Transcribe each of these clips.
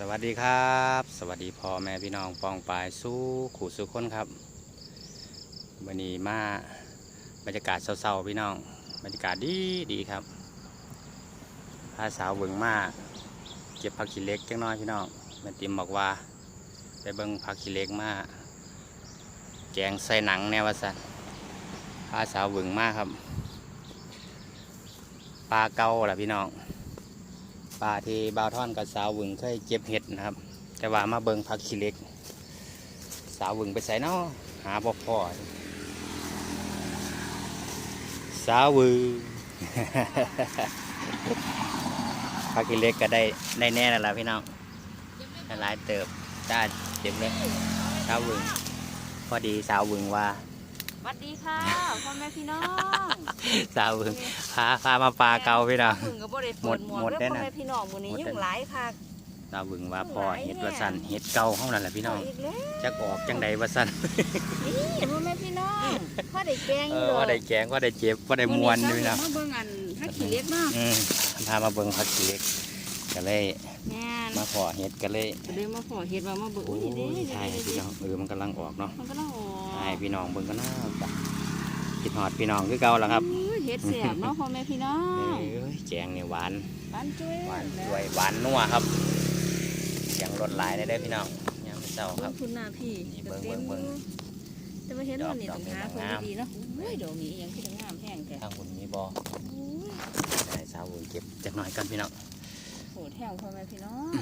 สวัสดีครับ สวัสดีพ่อแม่พี่น้องปองปายสู้ขู่สู้คนครับวันนี้มาบรรยากาศเศร้าๆพี่น้อง บรรยากาศดีดีครับพาสาวเบิ่งมาเก็บผักขี้เล็กจังน้อยพี่น้องแม่ติมบอกว่าไปเบิ่งผักขี้เล็กมาแกงใส่หนังแนววาสันพาสาวเบิ่งมาครับปลาเก่าล่ะพี่น้อง ปลาที่บาวท่อนกับสาววึงเคยเก็บเห็ดนะครับ แต่ว่ามาเบิงผักขี้เล็ก สาววึงไปใส่เนาะหาบ่พอสาววึงผักขี้เล็กก็ได้ได้แน่แล้วล่ะพี่น้องหลายเติบได้เต็มเลยสาววึงพอดีสาววึงว่า วัสดีค่ะพ่อแม่พี่น้องสาววึงพาพามาปลาเก่าพี่น้องพึ่งกับบ่ได้หมเปิดดหมวหมดกได้เด้อพ่อน่ะแม่พี่น้องมื้อนี้หมดได้ยุ่งหลายค่ะสาววึงว่าพ่อเห็ดว่าสั้นเห็ดเก่าเท่านั้นแหละพี่น้องอีกแล้วจักออกจังใดว่าสั้นนี่พ่อแม่พี่น้องพ่อได้แกงเออยู่อว่าได้แกงว่าได้เจ็บว่าได้มวนด้วยนะมาเบิ่งอันถ้าขี้เล็กเนาะอืมพามาเบิ่งผักขี้เหล็กก็เลยแม่นมาขอเห็ดก็เลยก็เลยมาขอเฮ็ดว่ามาเบิ่งโอ้อุ้ยเด้ยใช่พี่น้องเออมันกำลังออกเนาะมันก็ต้องออก ใช่พี่น้องเบิ่งก็น่าจ้ะคิดฮอดพี่น้องคือเก่าแล้วครับอุ้ยเฮ็ดแซ่บเนาะพ่อแม่พี่น้องเอ้ยแกงนี่หวานหวานจุ้ยหวานด้วยหวานนัวครับแกงรสหลายได้เด้อพี่น้องยามเช้าครับคุณหน้าพี่นี่เบิ่งเบิ่งเบิ่ง แต่ว่าเห็นวันนี้ต้องหาคนดอกดีๆเนาะอุ้ยดอกนี้ยังคืองามแห้งแท้ทางหุ่นมีบ่อุ้ยได้สาวหุ่นเก็บจักหน่อยกันพี่น้อง โหแห้งพ่อแม่พี่น้อง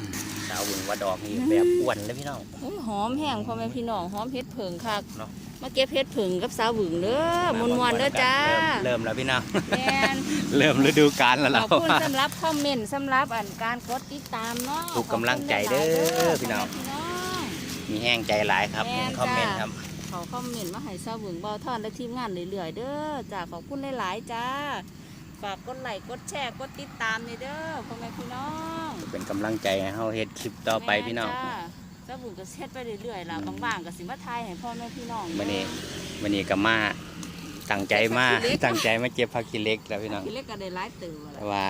สาวหุ่นว่าดอกนี่แบบอ้วนเลยพี่น้องโอ้ยหอมแห้งพ่อแม่พี่น้องหอมเห็ดเผิงคักเนาะมาเก็บเห็ดเผิงกับสาวหวึงเด้อมวนมวนๆเด้อจ้าเริ่มเริ่มแล้วพี่น้องแม่นเริ่มฤดูกาลแล้วขเราอบคุณสำหรับคอมเมนต์สำหรับอันการกดติดตามเนาะทุกกำลังใจเด้อพี่น้องพี่น้องมีแห้งใจหลายครับแม่นคอมเมนต์จ้ะครับเขาคอมเมนต์มาให้สาวหวึงเบาท่อนและทีมงานเรื่อยๆเด้อจ้าขอบคุณหลายๆจ้า ฝากกดไลค์กดแชร์กดติดตามนี่เด้อพ่อแม่พี่น้องเป็นกำลังใจให้เฮาเฮ็ดคลิปต่อไปพี่น้อง แม่จ้าสาวหวึงก็เฮ็ดไปเรื่อยๆล่ะบางๆก็สิมาทายให้พ่อแม่พี่น้องวันนี้วันนี้ก็มาตั้งใจมาเก็บผักขี้เหล็กตั้งใจมาเก็บผักขี้เหล็กแล้วพี่น้องทีเล็กก็ได้หลายตื่นแต่ว่า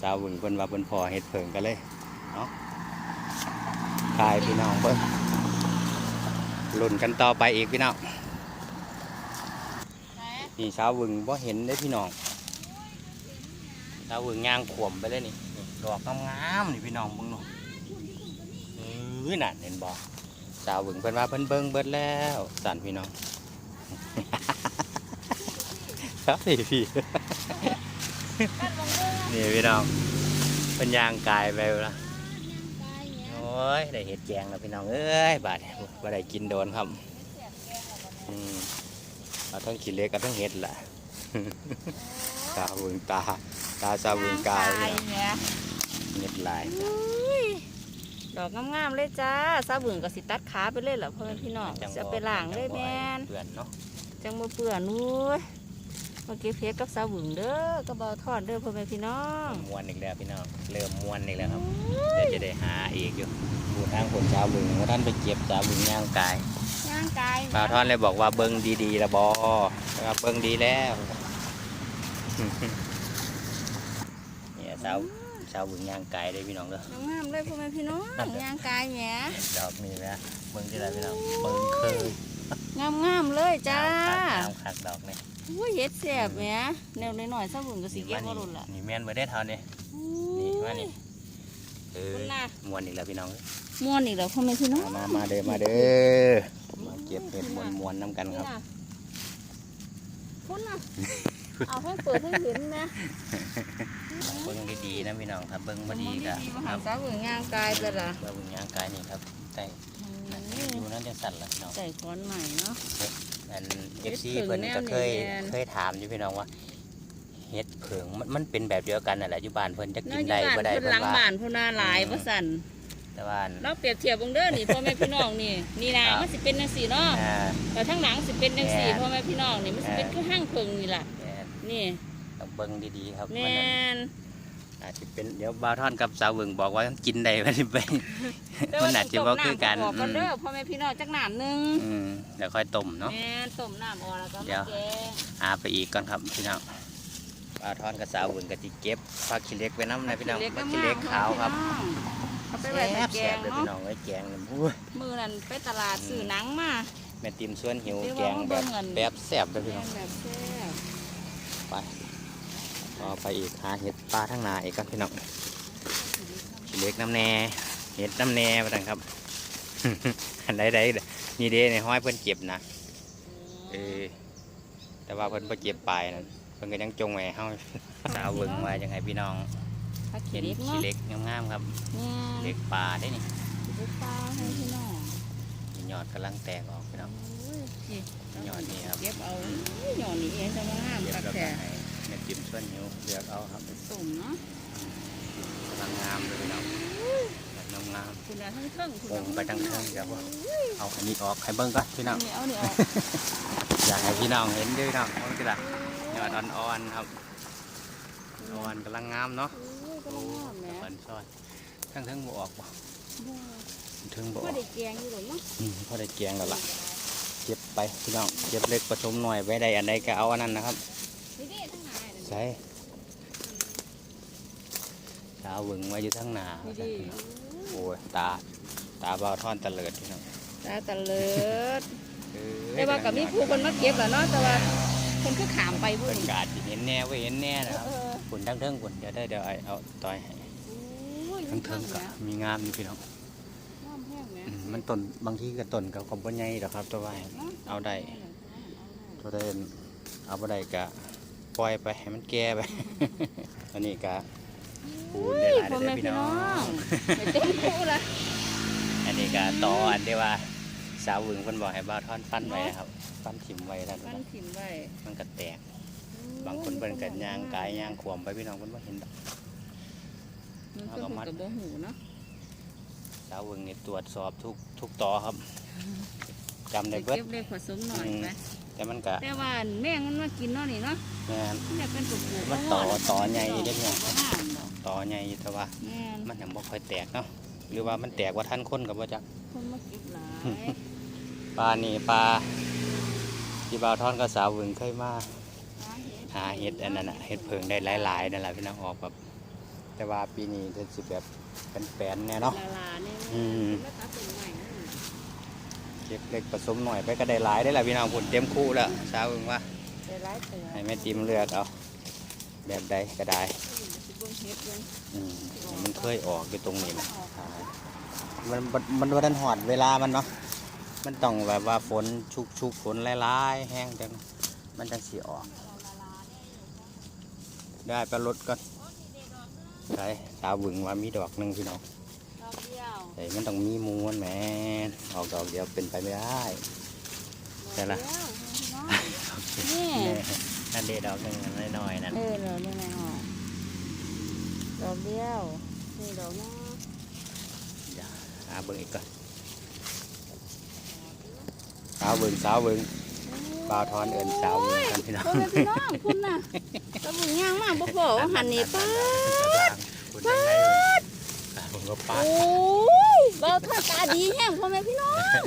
สาวบุญเพิ่นว่าเพิ่นพอเฮ็ดเพิ่งก็เลยเนาะทายพี่น้องเพิ่นลุ้นกันต่อไปอีกพี่น้องนี่สาวบึงบ่เห็นได้พี่น้อง สาวบึงย่างขวมไปเลยนี่ดอกงามๆนี่พี่น้องเบิ่งเนาะเออน่ะเห็นบ่สาวบึงเพิ่นว่าเพิ่นเบิ่งเบิดแล้วสั่นพี่น้องครับพี่พี่นี่พี่น้องเป็นยางกายไปแล้วโอ้ยได้เห็ดแกงแล้วพี่น้องเอ้ยบาดบ่ได้กินโดนครับอืมเอาทั้งขี้เล็กเอาทั้งเห็ดล่ะตาเบึงตา ตาซาเบึงกายเนี่ยเห็ดหลายดอกงามๆเลยจ้าซาบึงก็สิตัดขาไปเลยเหรอพ่อแม่พี่น้องจังจะไปล้างเลยแม่นเปื่อนเนาะจังบ่เปื่อนนู้ยมาเก็บเพชรกับซาบึงเด้อกระเบาทอดเด้อพ่อแม่พี่น้องมวนอีกแล้วพี่น้องเริ่มมวนอีกแล้วครับเดี๋ยวจะได้หาอีกอยู่ดูทางคนชาวบึงว่าท่านไปเก็บชาวบึงย่างกายย่างกายปลาทอนเลยบอกว่าเบิ้งดีๆละบอว่าเบิ้งดีแล้วเนี่ย สาวสาวบึงย่างไก่ได้พี่น้องเด้อ งามๆเลยพ่อแม่พี่น้องย่างกายแหมดอกนี่นะเบิ้งที่ไรพี่น้องเบิ้งคืองามๆเลยจ้าน้ำขักดอกนี่อุ้ยเฮ็ดแซ่บแหมแนวน้อยๆซาบึงก็สิเก็บบ่รุ่นล่ะนี่แม่นเบอร์ได้เท่านี่นี่มานี่เออคุณน่ะมวนอีกแล้วพี่น้อง ม่วนอีกแล้วพ่อแม่พี่น้อง มา มามาเด้อ มาเด้อ มาเก็บเห็ดมวนมวนๆน้ำกันครับคุณน่ะ เอาให้เปิดให้เห็นนะเบิ้งดีๆนะพี่น้องครับเบิ้งมับ่นดีดีก็ดีมาคหารับสาวหึงย่างกายไปละสาวบึงย่างไก่นี่ครับใต้อยู่นั่นจะสั่นละพี่น้องใส่ค้อนใหม่เนาะอันเฮ็เอดฟซีเผิงเพิ่นก็เคยแนวนี้แม่นเคยถามอยู่พี่น้องว่าเฮ็ดเผิงมันมันเป็นแบบเดียวกันนั่นแหละอยู่บ้านเพิ่นจะกิน้อนยได้บ้านบ่ได้เพิ่นเพิ่หลันงว่าบ้านพุ่นน่าหลายบ่สั่นแต่ว่าอันเราเปรียบเทียบเบิ่งเด้อนี่พ่อแม่พี่น้องนี่นี่นะครับมันสิเป็นจังซี่เนาะอ่าแต่ทั้งหลังสิเป็นจังซี่แม่นพ่อแม่พี่น้องนี่มันสิเป็นแม่นคือห้างเพิงนี่ล่ะแม่ นนี่ต้องเบิ่งดีๆครับแมมันนั่นอาจจะเป็นเดี๋ยวบาวท่อนกับสาวเวิงบอกว่ากินได้บ่ได้ไปมันอาจจะบ่คือกัน ต้มำอืก่อนมเด้อพ่อแม่พี่น้องจักน้ำหนึงอืมเดี๋ยวค่อยต้มเนาะ แม่นต้มน้ำออกแล้วก็เดี๋มายว แกงหาไปอีกก่อนครับพี่น้องบาวท่อนกับสาวเวิงก็สิเก็บผักขี้เหล็กไว้นำนะพี่น้องผักขี้เหล็กขาวครับเอาไปไว้ใส่แกแซ่บงเลยเนาะพี่น้องไว้แกงเลยอุ้ยมือนั้นไปตลาดซื้อหนังมา แม่ติมส่วนหิวเดี๋ยวแกงว่าแบบเบิ่งอันแบบแซ่บเลยแกพี่น้องงแบบแซ่บ ไปต่อไปอีกหาเห็ดปลาทั้งนาอีกครับพี่น้องขี้เหล็กน้ำแน่เห็ดน้ำแน่ไปทังครับอันใดใดๆนี่เด้ในห้อยเพิ่นเก็บนะเออแต่ว่าเพิ่นไปเก็บปลายนั่นเพิ่นก็ยังจงไว้ให้เฮาสาวเบิ่งว่าจังไงพี่น้องผักเห็ขี้นเหล็กขี้เนาะเหล็กงามๆครับเนี่ยเหล็กปลาได้นี่ขี้เหล็กปลาให้พี่น้องมียอดกำลังแตกออกพี่น้องโอ้ ยนี่ยอดนี่ครับเก็บเอาอุ้ยหย่อนนี่เองจะมางามเก็บคักแล้วก็แท้ให้แม่ติมส่วนหิวเลือกเอาครับตุ่มเนาะกำลังงามเลยพี่น้องแบบงามคุณน่ะทั้งเครื่องคุณๆวงไปทั้งเทิงเดี๋ยวเอาอันนี้ออกให้เบิ่งก่อนพี่น้องนี่เอานี่ออกอยากให้พี่น้องเห็นด้วยเนาะมันก็ละยอดอ่อนๆครับอ่อนกำลังงามเนาะโอ้ยก็งามแหมอ่อนซอยทั้งเทิงบ่ออกบ่เทิงบ่อก็อกได้แกงอยู่หรอกเนาะอืมพอได้เกียงแล้วล่ะ เก็บไปพี่น้องเก็บเล็กผสมหน่อยไว้ได้อันใดก็เอาอันนั้นนะครับนี่ดิทั้งหลายนั่นใส่ชาววึงไว้อยู่ทั้งหนานี่ดิโอ้ยตาตาเบาท่อนตะเลิดพี่น้องตาตะเลิดเอ้ยแต่ว่ากับมีผู้คนมาเก็บแหละเนาะแต่ว่าคนคือขามไปบุ้เพิ่นนกอาจสิเห็นแน่ไว้เห็นแน่นะครับเออฝุ่นทั้งเทิงฝุ่นเดี๋ยวได้เดี๋ยวไอ้เอาต่อยให้โอ้ยทั้งเทิงก็มีงามอยู่พี่น้องน้ำแห้งแห มอืมมันต้นบางทีก็ต้นกับของบ่ใหญ่ดอกครับตัวว่าเอาได้ตัวได้เอาบ่ได้ก็ปล่อยไปให้มันแก่ไปอันนี้ก็ปูนได้หลายพ่อเด้แม่อพี่พี่น้น้อองงไม่เต็มคู่ละอันนี้ก็ต่ออันที่ว่าสาววึงเพิ่นบอกให้บ่าวท่อนฟันไว้นะครับฟันถิ่มไว้แล้วมันถิ่มไว้มันก็แตก บางคนเพิ่นก็ย่างกายย่างขวมไปพี่น้องเพิ่นบ่เห็นดอกมันก็เอามามัดกับบ่หูเนาะ สาววึงนี่ตรวจสอบทุกทุกต่อครับจำไปได้เบิดเก็บเลขผสมหน่อยไหมแต่มันก็แต่ว่าแม่งมันมากินเนาะนี่เนาะแม่นมันอยากเป็นตุ่มๆมันต่อต่อใหญ่เด้เนี่ยบ่งามดอกต่อใหญ่อยู่แต่ว่าแม่นมันยังบ่ค่อยแตกเนาะหรือว่ามันแตกว่าทันคนก็บ่จักคนมาเก็บหลายปลานี่ปลาที่บ่าวท่อนกับสาววึงเคยมาหาเห็ดอันนั้นน่ะเห็ดเพิงได้หลายๆนั่นแหละพี่น้องออกแบบ แต่ว่าปีนี้เพิ่นสิแบบเป็นแปลนๆแน่เนาะ ลาลาเนี่ยอืม แล้วตัดเป็นใหม่นั่นเก็บเล็กผสมหน่อยไปก็ได้หลายได้ละพี่น้องผลเต็มคู่แล้วสาววึงว่าได้หลายเตือให้แม่ติมเลือกเอาแบบใดก็ได้สิเบิ่งเฮ็ดเบิ่งอืมมันเคยออกอยู่ตรงนี้นะอ่ามันมันมันวันหอดเวลามันเนาะมันต้องแบบว่าฝนชุกชุกๆฝนหลายๆแห้งจังมันจังสีออก ได้ไปรถก่อน ใช่สาวบึงว่ามีดอกหนึ่งพี่น้องดอกเดียวแต่มันต้องมีมูมันแหมนออกดอกเดียวเป็นไปไม่ได้แต่ละดอกเดียวพี่น้องนี่นั่นเดดอกหนึ่งน้อยๆนั่นเออเราเนี่ยไงหอดอกเดียวนี่ดอกนึงหาเบิ่งอีกก่อนสาวบึงสาวบึงบ่าวทอนเอินสาวบึงกันพี่น้องพ่อแม่พี่น้องคุณน่ะ ตะบุญย่างมากบ่พอว่าหันนี่ป้าดคุณยังไงผมก็ป้าโอ้ยเบาท่าตาดีแห้งพ่อแม่พี่น้อง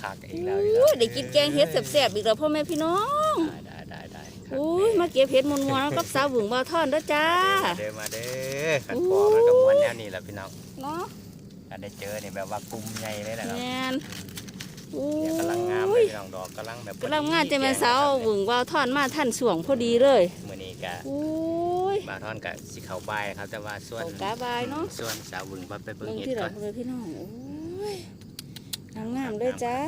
ขากอีกโอแล้วอีก้แล้ยวได้กินแกงเห็ดแซ่บๆอีกแล้วพ่อแม่พี่น้องได้ได้ได้โอ้ยมาเก็บเห็ดมวนๆกับสาวบุญเบาท่อนเด้อจ้าเดินมาเด้อขันคอมันก็ม้วนแนวนี้แหละพี่น้องเนาะการได้เจอนี่แบบว่ากลุ่มใหญ่เลยนะครับแม่น โอ้เนี่ยกำลังงามเลยยพี่น้องดอกกำลังแบบกำลังงานจะแม่สาวบุญเบาท่อนมาท่านสวงพอดีเลยมือนี้กะโอ้ยบาทอนกับสิเขาบายครับแต่ว่าส่วนเขากาบายเนาะส่วนสาวบึงบ่ไปเบิ่งเบิ่งเห็ดที่ก่เราอนเลยพี่น้องโอ้ยงามๆเลยจ้า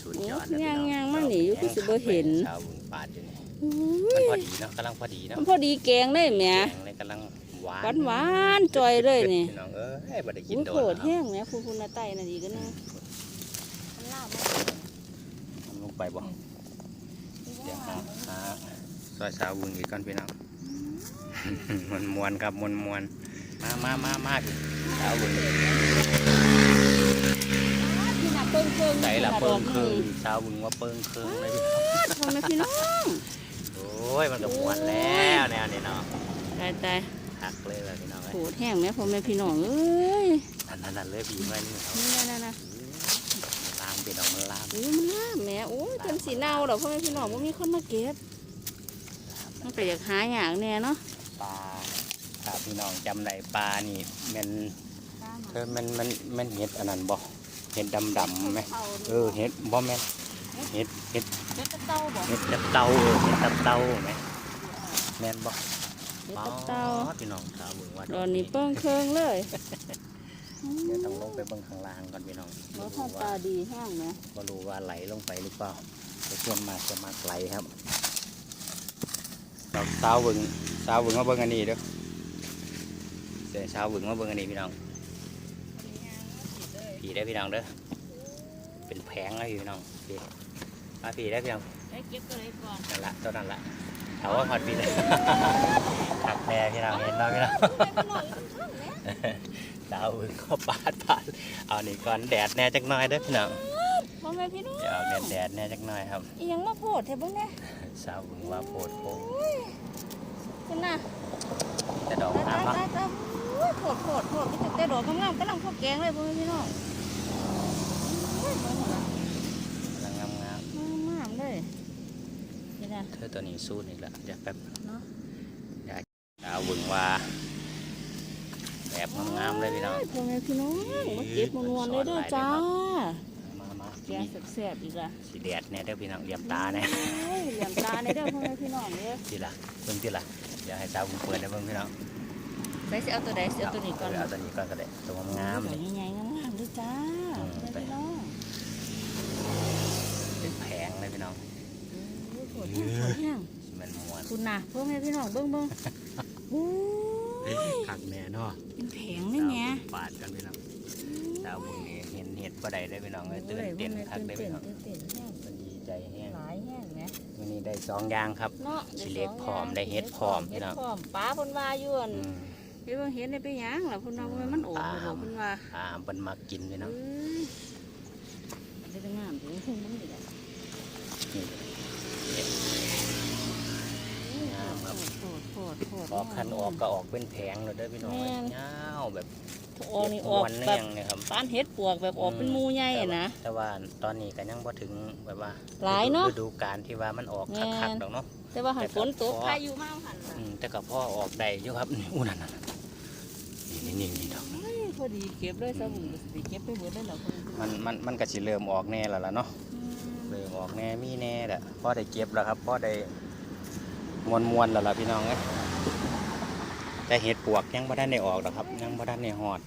สุดยอดโอ้ยย่างๆมานี่อยู่คือสิบ่เห็น สาวบึงปาดอยู่นี่โอ้มันยพอดีเนาะกำลังพอดีเนาะมันพอดีแกงเลยแหม่แกงเลยกำลัง หวานหวานหวานๆจอยเลยนี่พี่น้องเอ้ยบ่ได้กินอุ้ยโดโผนดแห้งแหม่ผู้คุณนาไตน่ะดีกันนะมันลาบมันลงไปบ่เดี๋ยวหาหาซอยสาวบึงอีกก่อนพี่น้องมวนมวนๆครับมวนมวนๆมามามามาพี่สาวบึงพี่น่ะเปิ้งเพิ่งใส่ละเปิงเครื่องสาวบึงว่าเปิงเครื่องเลยพี่น้องพ่อแม่พี่น้องโอ้ยมันก็มวนแล้วแนวนี้เนาะตายตาย หักเลยแบบพี่น้องโผเอ้ยดแห้งแหม่พ่อแม่พี่น้องเอ้ยนั่นนั่นนั่นเลยบีไว้นี่เขานี่นะนะลามพี่น้องมันลามอุ้ยมันลาบแหม่โอ้ยจนสีเน่าดอกพ่อแม่พี่น้องบ่มีคนมาเก็บมันก็อยากหาอย่างแน่เนาะปลาพี่น้องจำได้ปลานี่แมันตามเออมันมันมันเห็ดอันนั้นบ่เห็ดดำดำๆไหมเออเห็ดบ่แม่นเห็ดเห็ดเฮ็ดกระเต้าบ่เห็ดตับเต่าเออเห็ดตับเต่าไหมแม่นบ่ เฮ็ดกระเต้าอ๋อพี่น้องถามเบิ่งว่าตอนนี้เปิ้งเคิงเลยเดี๋ยวต้องลงไปเบิ่งข้างล่างก่อนพี่น้องบ่บ่ทอรู้ดปว่าลาดีแห้งนะบ่รู้ว่าไหลลงไปหรือเปล่าแต่ส่วนมากจะมาไหลครับเราสาวเบิ่งสาวเบิ่งมาเบิ่งอันนี้เด้อเสียสาวเบิ่งมาเบิ่งอันนี้พี่น้องผีได้อพี่น้องเด้อเป็นแผงเลยพี่น้องผีมาผีได้อพี่น้องได้เก็บตัวไหนก่อนนั่นละตัวนั้นละ ถามว่าฮอดผีเลยขักแม่พี่น้องเห็นเนาะพี่น้องดาวอึ่งก็ปาดปาดเอานี่ก่อนแดดแน่จักหน่อยเด้อพี่น้องพ่อแม่พี่น้องเดี๋ยวเอาแดดแดดแน่จักหน่อยครับอีหยังมาโพดแท้เบิ่งแน่สาวอึ่งว่าโพดโพดคุณน่ะแต่ดอกตายน้ำเนาะตายตายโอ้ยโพดโพดโพดมีแต่ดอกงามๆกำลังพอแกงเลยพ่อแม่พี่น้องโอ้ยเบิ่งหั่นล่ะ กำลังงาม งามๆเลยนี่นะ ๆ เธอตัวนี้สู้นี่ละเดี๋ยวแป๊บเนาะดาวอึ่งว่า แบบงามๆเลยพี่น้องพ่อแม่พี่น้องมาเก็บมานวลเลยเด้อจ้ามามาแกงแซ่บๆอีกละสีแดดแน่เด้อพี่น้องเหลี่ยมตาแน่โอ้ยเหลี่ยมตาในเด้อพ่อแม่พี่น้องเด้อทีละเบิ่งทีละเดี๋ยวให้สาวผมเปิดให้เบิ่งพี่น้องใส่สิเอาตัวใดสิเอาตัวนี้ก่อนเอาตัวนี้ก่อนก็ได้ตัวงามๆตัวนี่ใหญ่ๆงามๆเด้อจ้าอืมพ่อแม่พี่น้องเป็นแผงเลยพี่น้องโอ้ยป วดแห้งปวดแห้งมันม้วนคุณน่ะพ่อแม่พี่น้องเบิ่งเบิ่งโอ้ยคักแน่เนาะเป็นแผงเลยแหม่ปาดกันพี่น้องสาวมึงนี่เห็นเห็ดบ่ได้ได้อพี่น้องเอ้ยตื่นเต้นคักได้อตื่พี่นน้องเต้นแห้งมันดีใจแห้งหลายแห้งแหมวันนี้ได้สองอย่างครับเนาะสิเล็กพร้อมได้เฮ็ดพร้อมพี่น้องเฮ็ดพร้อมป้าเพิ่นว่าอยู่อั่นอืมพี่เบิ่งเห็นได้ไปหยังล่ะเพิ่นว่าบ่แม่นมันโอ้โหเพิ่นว่าอ่าเพิ่นมากินพี่น้องเอ้ยอันนี้ก็งามถึงทุ่งมันดีอะนี่เห็ด งามครับโพดโพดโพดออกคันออกก็ออกเป็นแผงเลยเด้อพี่น้องแม่นยาวแบบออกนี่ออกม้วนแบเรีบยงเนี่ยครับ ปานเฮ็ดปวกแบบออกเป็นหมูใหญ่นะ แต่ว่าตอนนี้ก็ยังบ่ถึงแบบว่าหลายเนาะฤดูกาลที่ว่ามันออกแม่นคักๆดอกเนาะ แต่ว่าหันแต่ก็ฝนตกพอพายุมาหันล่ะอืมแต่ก็พ่อออกได้อยู่ครับนี่อู้นั่นน่ะนี่นี่นี่ดอก เฮ้ยพอดีเก็บเลยซะบุญก็สิเก็บไปเบิดเลยเหรอเพิ่นมันมันมันก็สิเริ่มออกแน่แล้วล่ะเนาะ เริ่มออกแน่มีแน่แหละพ่อได้เก็บแล้วครับพ่อได้มวนมวนๆแล้วล่ะพี่น้องเอ้ยแต่เห็ดปวกยังบ่ได้ในออกดอกครับยังบ่ได้ในหอด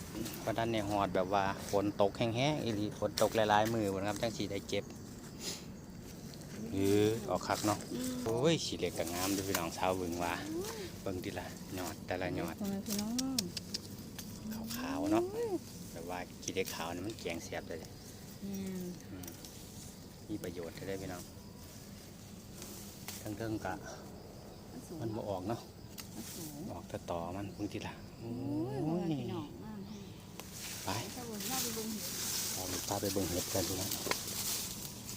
บ่ได้ในหอดแบบว่าฝนตกแห้งๆอีหลีฝนตกหลายๆมือพุ่นครับจังสิได้เก็บเออออกคักเนาะโอ้ยสีเหล็กก็งามเด้วยพี่น้องชาวบึงว่าเบิ่งทีละหยอดแต่ละหยอดพี่น้องขาวๆเนาะแต่ว่ากีเด็กขาวนี่มันแกงเสียบเลย ม่นอืมมีประโยชน์ได้พี่น้องทั้งเทิงๆกะ มันสูงมันบ่ออกเนาะมันสูงออกแต่ต่อมันเบิ่งทีละโอ้โอ้ยพ่อแม่ยพี่น้องงามแท้ไปถ้าบุญมาไปเบิ่งเห็ดเราพาไปเบิ่งเห็ดกันพี่น้อง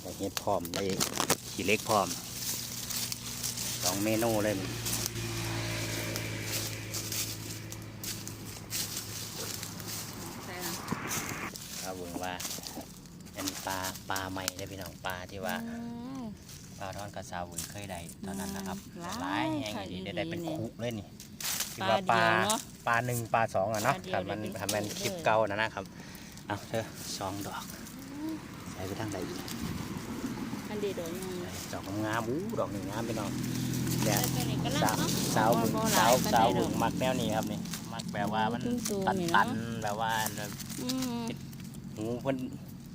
ได้เห็ดพร้อมได้ขี้เหล็กพร้อมสองเมนูเลยมันใส่ละชาวเบึงว่า เป็นปลาปลาใหม่ได้พี่น้องปลาที่ว่าอืมปลาทอดกระซาวเบึงเคยได้ตอนนั้นนะครับหลายหลายแห่งค่ะดีดีได้ได้เป็นนี่คุเลยนี่ที่ปลาว่าปลาเดียวเนาะปลาหนึ่งปลาสองอะเนาะปลาเดียวทำมันได้เป็นทำมันคุคลิปเลย เก่านะนะครับเอาเธอสองดอกใส่ไปทางไหนอีกอันเดียวเดี๋ยวยังดอกงามๆอู้ดอกหนึ่งงามพี่น้องเนี่ยไปไหนก็สานั่วงเนาะ สาวบึงบ่หลสาวปนสาวใดดบึอกงมักแนวนี้ครับนี่มักแบบว่ามันตุ้มๆตันนี่ตัเนาะ นแบบว่าอืมหูเพิ่น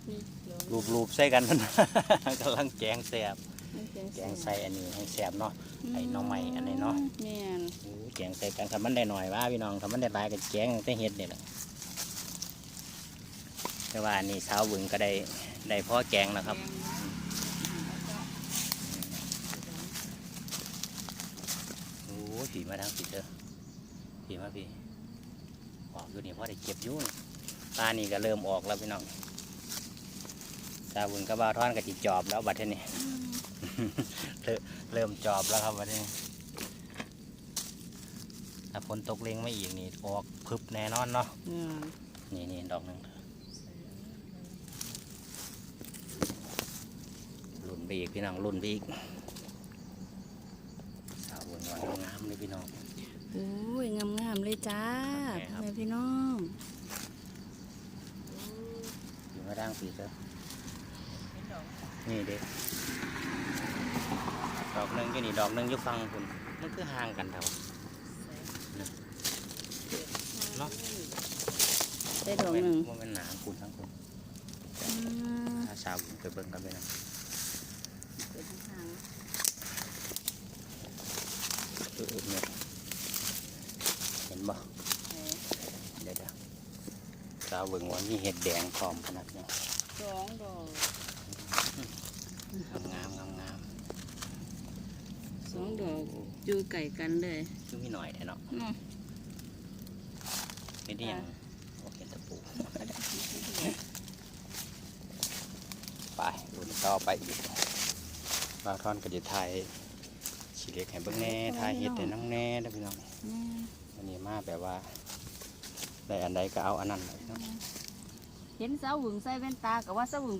นี่เดี๋ยวรูปรูปใส่กัน มันกำลังแกงแสบมันเป็นแกงใส่อันนี้ให้แสบเนาะ ไอ้หน่อไม้อันนี้เนาะ แม่นอู้แกงใส่กันคำมันได้หน่อยว่าพี่น้องคำมันได้หลายกับแกงแต่เห็ดนี่แหละแต่ว่านี่เช้าวบึงก็ได้ได้พ่อแกงนะครับ โอ้ยผีมาทางผีเด้อผีมาพี่ออกอยู่นี่พ่อได้เก็บอยู่นี่ปลานี่ก็เริ่มออกแล้วพี่น้องชาวบึงกับบาวท่อนกับจีจอบแล้วบัดเทอนี้เริ่มจอบแล้วครับบัดนี้ถ้าฝนตกเล็งไม่อีกนี่ออกพึบแน่นอนเนาะอืมนี่นี่ดอกหนึ่งรุ่นไปอีกพี่น้องรุ่นไปอีกสาวบนวันงามเลยพี่น้องไปโอ้ยงามๆเลยจ้าโอเคครับพ่อแม่พี่น้องอยู่มาด่างปีเถอะ นี่เด็กดอกหนึงก็นี่ดอกหนึงอยู่ฟังคุณมันคือห่างกันเท่าเนาะได้ดอกหนึ่งว่ามันหนาคุณทั้งคุณอืมถ้าชาวผมเคยเบิ่งกันไปนะเกิดทางเออเนี่ยเห็นบ่ๆเอ้ยเดี๋ยวเดี๋ยวชาวเบิ่งว่ามีเห็ดแดงพร้อมขนาดเนี้ยสองดอก งามงามงามสองดอกอยู่ไก่กันเลยคือมีหน่อยแท้เนาะเนาะเห็นที่ยังโอเคตะปูไปดูต่อไปอีกบางท่อนก็จะถ่ายสีเล็กให้เบิ่งแหน่ถ่ายเห็ดให้น้ำแหน่เด้อพี่น้องแม่อันนี้มาแบบว่าได้อันใดก็เอาอันนั้นเลยเนาะเห็นสาวหึงใส่แว่นตากับว่าสาวหึง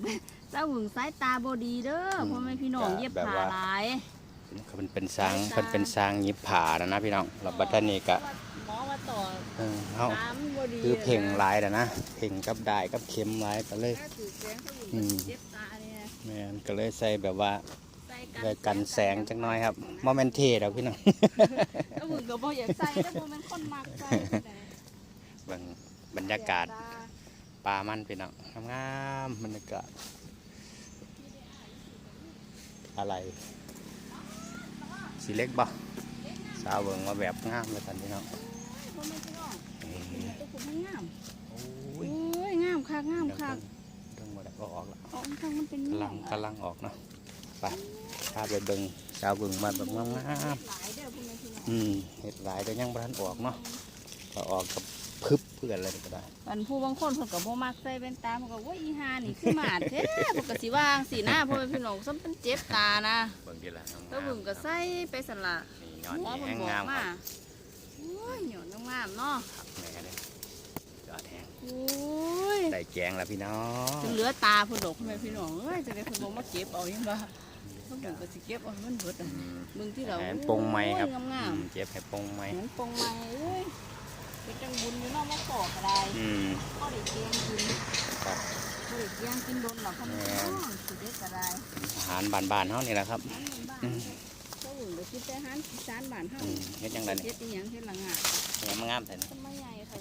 เป็นสาวหึงสายตาบดีเด้อพ่อแม่พี่น้องเย็บผ้าหลายเขาเป็นเป็นสร้างเพิ่นเป็นสร้างหยิบผ่านะนะพี่น้องเราบัดนี้ก็หมอว่าต่อเออเฮาตามบดีคือเพ่งหลายแล้วนะเพ่งกับได้กับเข็มหลายก็เลย ถ้าถือแสงสาวหึงอืมเจ็บตาเนี่ยแม่นก็เลยใส่แบบว่าใส่ได้กันแสงจักหน่อยครับบ่แม่นเทดอกพี่น้องสาวหึงก็บ่อยากใส่แต่บ่แม่นคนมักใส่เบิ่งบรรยากาศป่ามันพี่น้องงามๆบรรยากาศ อะไรสีเล็กบ่สาวเบิ่งมาแบบงามเลยกันพี่น้องพ่อแม่พี่น้องเอ้ยตัวผมมันงามโอ้โอ้ยยงามคักงามเดี๋ยวคักเพิ่งเพิ่งหมดแล้วก็ออกแล้วเอ๋อคักมันเป็นกำลังกำลังออกเนาะไปพาไปเบิ่งสาวเบิ่งมาแบบงามหลายเด้อพ่อแม่พี่น้องๆอืมเห็ดหลายแต่ยังบ่ทันออกเนาะพอออกกับ พึบเพื่อนอะไรก็ได้อันผู้บางคนเพิ่นก็บ่มักใส่แว่นตาเพิ่นก็ว่าอีหานี่คือหมาดแท้เพิ่นก็สิวางสิหน้าพ่อแม่พี่น้องซ้ำเป็นเจ็บตานะเบิ่งดีละงามๆตะบึงก็ใส่ไปสั่นล่ะนี่ยอดหัวนี่เพิ่แห้นงบอกงามคมารับโอ้ยหยอดงามๆเนาะแม่กันเลยยอดแห้งโอ้ยได้แจงแล้วพี่น้องจนเหลือตาเพิ่นดอกพ่อแม่พี่น้องเอ้ยจังได๋เพิ่นบ่มาเก็บเอายังบ่เพิ่นก็สิเก็บเอาให้มันเบิดอะเบิ่งที่เราแหนปงไม้ครับโอ้ยงามอืมเจ็บให้ปงไม้ๆเหมือนปงไม้เอ้ย เป็นจังบุญอยู่เนาะมาขอก็ได้อืมพอได้เกียงกินครับพอได้เกียงกินโดนหรอกพ่อแม่พี่น้องสิได้ก็ได้อาหารบ้านๆเฮานี่แหละครับบ้านบ้านอืมเขาอื่นไปกินแต่อาหารอีสานบ้านเฮาอืมเฮ็ดจังได๋เฮ็นี่ดอีหยังเฮ็ดละงาแหมงามแต่นี่ต้นไม้ใหญ่ค่ะ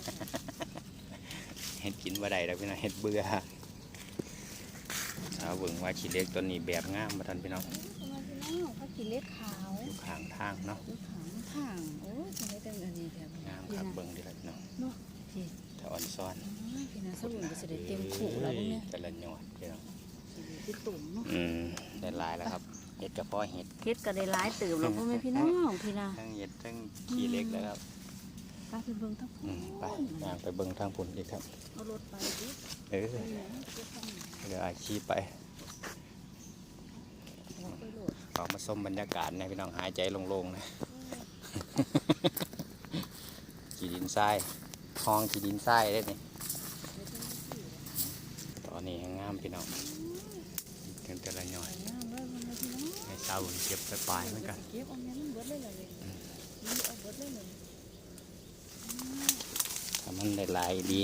เฮ็ดกินบ่ได้ดอกพี่น้องเฮ็ดเบื่อสาวเบิ่งว่าขี้เล็กตัวนี้แบบงามบ่ทันพี่น้องต้นไม้พี่น้องเขากินเล็ดขาวอยู่ข้างทางเนาะอยู่ขางทางโอ้ยทำไมเป็นอันนี้แบบ งามพี่ครับนะเบิ่งดีละพี่น้องเนาะพี่ถ้าอ่อนซ้อนอ้ายพี่นะสมุนก็จะได้เต็มขู่แล้วพวกเนี้ยแต่ละหยอดพี่น้องที่ตุ่มเนาะอืมได้หลายแล้วครับเห็ดกระเพาะเห็ดเฮ็ดก็ได้หลายเติบแล้วพ่อแม่พี่น้องพี่นะทั้งเห็ดทั้งขี้เล็กแล้วครับไปไปเบิ่งทั้งอืมไปย่างไปเบิ่งทางพุ่นอีกครับเอารถไปดิเออไปไหนเก็บข้างหลังเดี๋ยวอาชีพไปเอาไปโหลดออกมาชมบรรยากาศนะพี่น้องหายใจโล่งๆนะ ขี่ดินทรายคลองขี่ดินทรายได้นี่ตอนนี้แห้งงามพี่น้องถึงแต่ละหน่อยงามเลยพ่อแม่พี่น้องในเช้าผมเก็บไปปลายเหมือนกันเก็บเอาเงี้ยมันเบิดเลยเหรอเลยนี่เอาเบิดเลยเลยถ้ามันได้หลายดี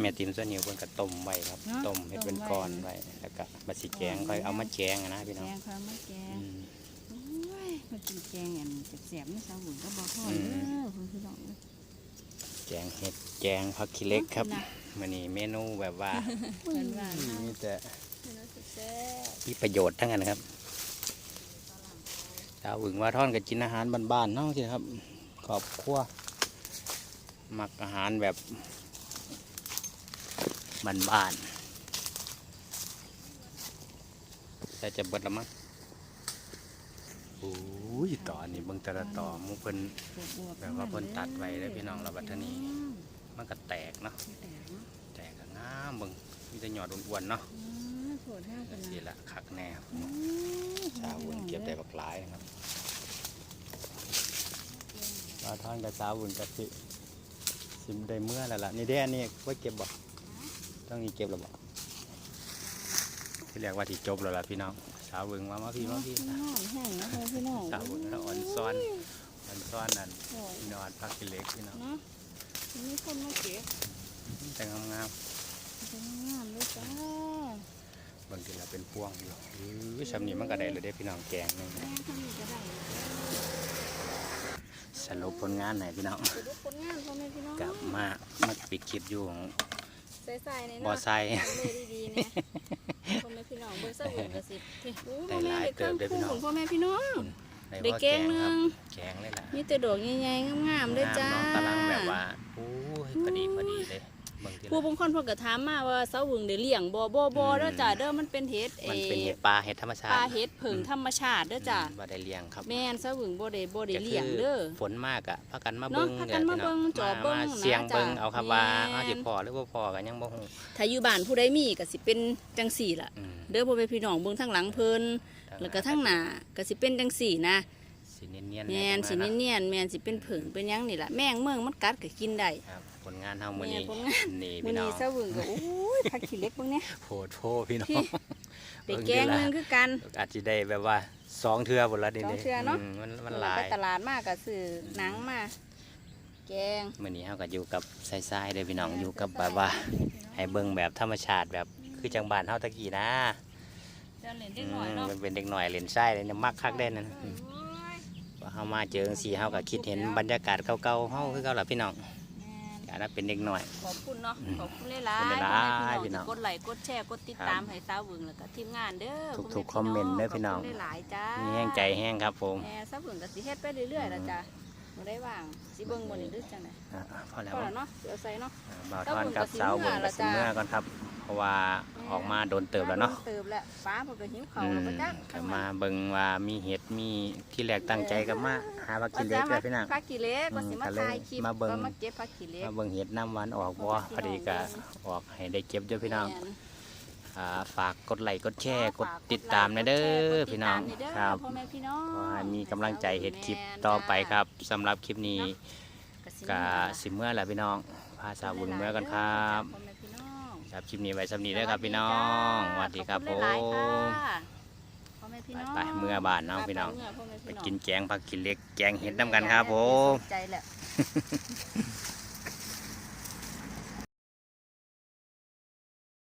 แม่ติมส่วนนิ้วเพิ่นก็ต้มไว้ครับเนาะต้มให้เป็นต้มไว้ก้อนไว้แล้วก็มาสิแกงค่อยเอามาแกงอะนะพี่แกน้องงค่ะมาแกงอืมโอ้ยมากินแกงอันแสบๆนี่สาวหุ่นก็บอกพ่ออืเด้มอคุณพี่น้องเอ้ย แกงเห็ดแกงผักขี้เหล็กครับนะมันนี่เมนูแบบว่าเพิ่นว่านะมีแต่พี่น้องแซ่บมีประโยชน์ทั้งนั้นครับดาวอึ่งว่าท่อนกับกินอาหารบ้านๆเนาะสิครับ ขอบครัวมักอาหารแบบบ้านๆแต่จะเบิดละมั้ง โอ้ยต่อนี่เบิ่งแต่ละต่อหมูเพิ่นๆบวบๆแบบว่าเพิ่นตัดไว้แล้วพี่น้องเราบัดเท่านี้มันก็แตกเนาะแตกเนาะแตกก็งามเบิ่งมีแต่หยอดอ้วนๆเนาะอ้าโผล่แท้เป็นสินะละคักแน่ครับอืมชาวอุ่นเก็บได้บักหลายนะครับปลาท่อนกับชาวอุ่นกับสิสิมได้เมื่อแล้วล่ะนี่เด้อันนี้ไว้เก็บบ่ต้องนี่เก็บแล้วบ่ที่เรียกว่าที่จบแล้วล่ะพี่น้อง ชาวอุ่นว่ามาพี่มาพี่พี่น้องแห้งนะพ่อพี่น้องชาวอุ่นแล้วอ่อนซ้อนมันซ่อนนั่นโอ้ยนอนพักกินเล็กพี่น้องเนาะมีคนมาเก็บแต่งงามเป็นงามเลยจ้าๆบางทีเราเป็นพวงอยู่อื้อชำนี้มันก็ได้เลยได้พี่น้องแกงหนึงแม่ทำนี่ก็ได้สรุปผลงานไหนพี่น้องจะดูผลงานพ่อแม่พี่น้องกลับมามาปิดคลิปอยู่ของใส่ๆในบอเนาะไซค์ทำเลยดีๆเนี่ย พ่อแม่พี่น้องเบิ่งซะเบิ่งก็สิโอ้ได้พ่อหแม่ลายได้เครื่องเติบเด้อพี่น้องคู่พ่อแม่พี่น้อง ได้ได้ว่าแกงหนึงแกงเลยล่ะมีแต่ดอกใหญ่ๆงามๆเด้อจ้าน้องตารางแบบว่าโอ้ยพอดีพอดีเลย บางทีผู้บางคนเพิ่นก็ถามมาว่าเสาหึงได้เลี้ยงบ่บ่บ่อืมเด้อจ้าเด้อมันเป็นเห็ดมันอ่อเป็นเห็ดปลาเห็ดธรรมชาปติลาเห็ดผึ่งธรรมชาติเด้อจ้าบ่ได้เลี้ยงครับแม่นเสาหึงบ่ได้บ่ได้ก็เลี้ยงคือเด้อฝนมากอะพากันมาเนาะเบิ้งพากันมาเบิ่งนี่ยจ่อเบิ่งมานะเสียงเบิ้งจ้ะเอาครับว่าแม่นเอาสิพอหรือบ่พอกันยังบ่ฮู้ถ้าอยู่บ้านผู้ใดมีก็สิเป็นจังสี่ล่ะอืมเด้อพ่อแม่พี่น้องเบิ่งทางหลังเพิ่นแล้วก็ทางหน้าก็สิเป็นจังสี่นะสิเนียนๆแม่นสิจังหอยะเนียนๆแม่นสิเป็นผึ่งเป็นหยังนี่ล่ะแมงเมืองมันกัดก็กินได้ครับผ ลงานเฮามื้อแม่นี้ผลงาน นี่มื้อพี่น้อนี้งเสาหึงก็โอ้ยผักขี้เหล็กเบิ่งเนี่ยโพดโพพี่น้อง พี่ได้แกงหนึงคือกัน อาจสิได้แบบว่าสองเทื่อพุ่นละนี่สองเทื่อเนาะ มมันมันหลาไปยตลาดมากก็ซื้อหนังมาแกง มื้อนี้เฮาก็อยู่กับทรายๆเด้อพี่น้องอยู่กับแบบว่า ให้เบิ่งแบบธรรมชาติแบบคือจังบ้านเฮาตะกี้นะเดี๋ยวเล่นอืเด็กหน่อยมเนาะมันเป็นเด็กหน่อยเล่นทรายเลยเนี่ยมักคักเด่นนั่นโอ้ยว่าเฮามาเจอจังซี่เฮาก็คิดเห็นบรรยากาศเก่าๆเฮาคือเก่าล่ะพี่น้อง แม่นกานั้นเป็นเด็กหน่อย ขอบคุณเนาะอืมขอบคุณหลายขอบคุณๆหลายๆพ่อแม่พี่น้องที่กดไลค์กดแชร์กดติดครับตามให้สาวเบึงแล้วก็ทีมงานเด้อทุกๆคอมเมนต์เด้อพี่น้อง ขบคุณหลายๆจ้ามีมีแห้งใจแห้งครับผมแหม่สาวเบึงก็สิเฮ็ดไปเรื่อยๆล่ะจ้าบ่ได้ว่างสิเบิ่งบ่นี่หรือจังได๋อะพอแล้วก็แล้วเนาะเดี๋ยวใส่เนาะบ่าวทอนกับสาสาววบุบุญญกักับบสิสิเมื่เมื่ออก่อนครับเพ ราะว่าออกมาโดนเติบแล้วเนาะเติบแล้วฟ้าเพิ่นก็หิวข้าวอืแล้วมบ่จักก็มาเบิ่งว่ามีเห็ดมีที่แรกตั้งใจกับมาหาว่ากินเล็กเลยพี่น้องผักขี้เหล็กว่าสิมาอืมก็เลยถ่ายคลิปมาเบิ่งว่ามาเก็บผักขี้เหล็กมาเบิ่งเห็ดน้ำหวานออกบ่พอดีก็ออกให้ได้เก็บด้วยพี่น้องแม่นอ่าฝากกดไลค์กดแชร์กดติดตามนะเด้อพี่น้องครับพ่อแม่พี่น้องขอให้มีกำลังใจเห็ดคลิปต่อไปครับสำหรับคลิปนี้ก็สิเมื่อแหละพี่น้องพาสาวบุญเมื่อกันครับ พ่อแม่พี่น้อง ครับคลิปนี้ไว้สำนีเด้อครับพี่น้องสวัสดีครับผขอณหลายๆค่ะมพ่อแม่พี่น้องไปๆเมื่อบ้านเนาะพี่น้องไปๆเมื่พ่อแม่ไปพี่องกินแกงผักกินเล็กแกงเห็ดน้ำกันครับผมใจแหละ